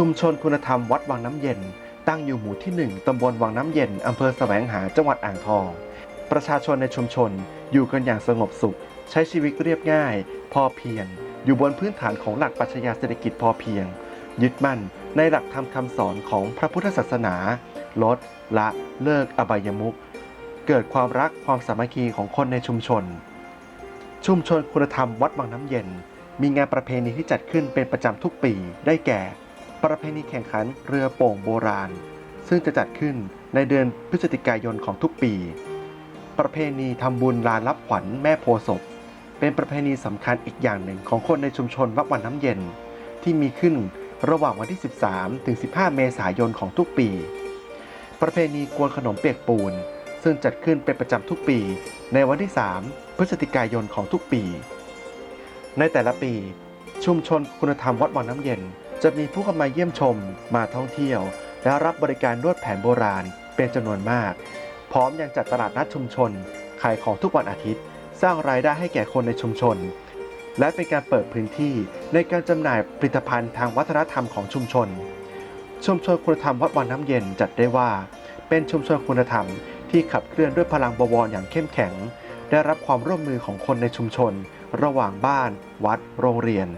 ชุมชนคุณธรรมวัดวังน้ำเย็น ตั้งอยู่หมู่ที่ 1 ตำบลวังน้ำเย็น อำเภอแสวงหา จังหวัดอ่างทอง ประชาชนในชุมชนอยู่กันอย่างสงบสุข ใช้ชีวิตเรียบง่าย พอเพียง อยู่บนพื้นฐานของหลักปรัชญาเศรษฐกิจพอเพียง ยึดมั่นในหลักธรรมคำสอนของพระพุทธศาสนา ลด ละเลิกอบายมุขเกิดความรักความสามัคคีของคนในชุมชน ชุมชนคุณธรรมวัดวังน้ำเย็น มีงานประเพณีที่จัดขึ้นเป็นประจำทุกปีได้แก่ ประเพณีแข่งขันเรือโป่งโบราณ ซึ่งจะจัดขึ้นในเดือนพฤศจิกายนของทุกปี ประเพณีทำบุญลานรับขวัญแม่โพศพ เป็นประเพณีสำคัญอีกอย่างหนึ่งของคนในชุมชนวัดวันน้ำเย็น ที่มีขึ้นระหว่างวันที่ 13 ถึง 15 เมษายนของทุกปี ประเพณีกวนขนมเปียกปูน ซึ่งจัดขึ้นเป็นประจำทุกปี ในวันที่ 3 พฤศจิกายนของทุกปี ในแต่ละปี ชุมชนคุณธรรมวัดวังน้ำเย็น จะมีผู้เข้ามาเยี่ยมชม มาท่องเที่ยว และรับบริการนวดแผนโบราณเป็นจำนวนมาก พร้อมยังจัดตลาดนัดชุมชน ขายของทุกวันอาทิตย์ สร้างรายได้ให้แก่คนในชุมชน และเป็นการเปิดพื้นที่ในการจำหน่ายผลิตภัณฑ์ทางวัฒนธรรมของชุมชน ชุมชนคุณธรรมวัดวังน้ำเย็นจัดได้ว่า เป็นชุมชนคุณธรรมที่ขับเคลื่อนด้วยพลังบวรอย่างเข้มแข็ง ได้รับความร่วมมือของคนในชุมชน ระหว่างบ้าน วัด โรงเรียน